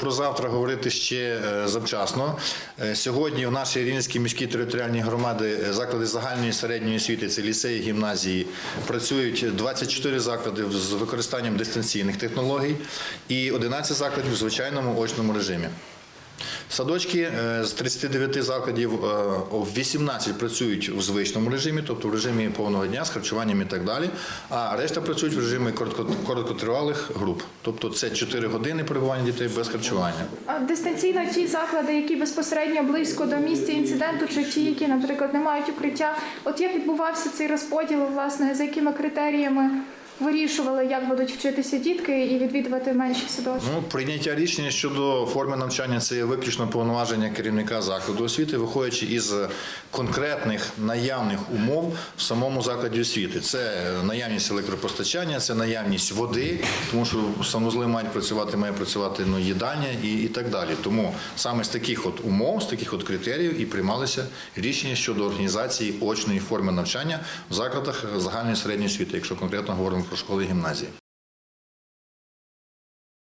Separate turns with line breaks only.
Про завтра говорити ще е, завчасно. Е, Сьогодні в нашій Рівненській міській територіальній громади е, заклади загальної середньої освіти, це ліцеї, гімназії, працюють 24 заклади з використанням дистанційних технологій і 11 закладів в звичайному очному режимі. Садочки е, з 39 закладів е, 18 працюють у звичному режимі, тобто в режимі повного дня з харчуванням і так далі. А решта працюють в режимі коротко- короткотривалих груп. Тобто це 4 години перебування дітей без харчування.
А Дистанційно ті заклади, які безпосередньо близько до місця інциденту, чи ті, які, наприклад, не мають укриття. От як відбувався цей розподіл, власне, за якими критеріями вирішували, як будуть вчитися дітки і відвідувати менші садочки?
Ну, прийняття рішення щодо форми навчання це є виключно повноваження керівника закладу освіти, виходячи із конкретних наявних умов в самому закладі освіти. Це наявність електропостачання, це наявність води, тому що санузли мають працювати, має працювати ну, їдальня і, і так далі. Тому саме з таких от умов, з таких от критеріїв і приймалися рішення щодо організації очної форми навчання в закладах загальної середньої освіти, якщо конкретно говоримо про школи і гімназії.